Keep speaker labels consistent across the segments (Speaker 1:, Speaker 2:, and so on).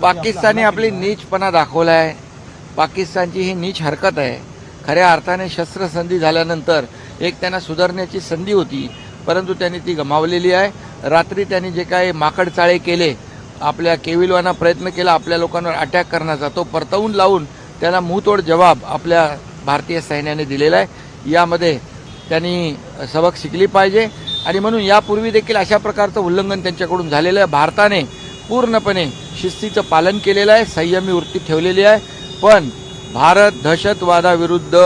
Speaker 1: पाकिस्तानने आपली नीचपणा दाखवला आहे पाकिस्तानची ही नीच हरकत आहे. खऱ्या अर्थाने शस्त्रसंधी झाल्यानंतर एक त्यांना सुधारण्याची संधी होती परंतु त्यांनी ती गमावलेली आहे. रात्री त्यांनी जे काही माकडचाळे केले आपल्या केविलवाना प्रयत्न केला आपल्या लोकांवर अटॅक करण्याचा तो परतवून लावून त्याला मुंहतोड जवाब आपल्या भारतीय सैन्याने दिलेला आहे. यामध्ये त्यांनी सबक शिकली पाहिजे. आणि म्हणून यापूर्वी देखील अशा प्रकारचं उल्लंघन त्यांच्याकडून झालेलं आहे. भारताने पूर्णपणे शिस्तीचं पालन केलेलं आहे संयमी वृत्ती ठेवलेली आहे. पण भारत दहशतवादाविरुद्ध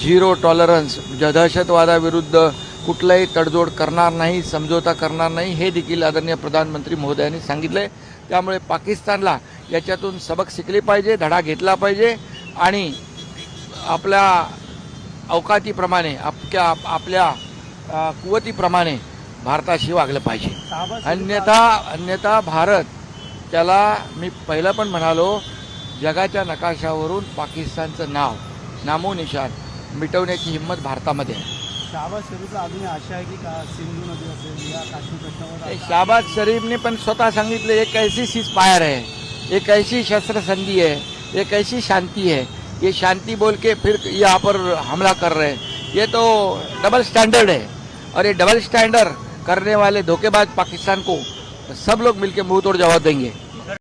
Speaker 1: झिरो टॉलरन्स दहशतवादाविरुद्ध कुठलाही तडजोड करणार नाही समझोता करणार नाही हे देखील आदरणीय प्रधानमंत्री महोदयांनी सांगितलंय. त्यामुळे पाकिस्तानला याच्यातून सबक शिकले पाहिजे धडा घेतला पाहिजे आणि आपल्या अवकातीप्रमाणे आपल्या आपल्या कुवतीप्रमाणे भारताशी वागलं पाहिजे. अन्यथा अन्यथा भारत त्याला मी पहिलं पण म्हणालो जगाच्या नकाशावरून पाकिस्तानचं नाव नामोनिशान मिटवण्याची हिंमत भारतामध्ये आहे.
Speaker 2: शहबाज शरीफला अजूनही आशा आहे की का सिंधू नदी असेल या काश्मीर प्रश्नावर
Speaker 1: शाहबाज शरीफने पण स्वतः सांगितलं एक ऐसी सीज फायर है एक ऐसी शस्त्र संधि है एक ऐसी शांति है ये शांति बोल के फिर यहाँ पर हमला कर रहे हैं। ये तो डबल स्टैंडर्ड है। और ये डबल स्टैंडर्ड करने वाले धोखेबाज पाकिस्तान को सब लोग मिलकर मुंह तोड़ जवाब देंगे।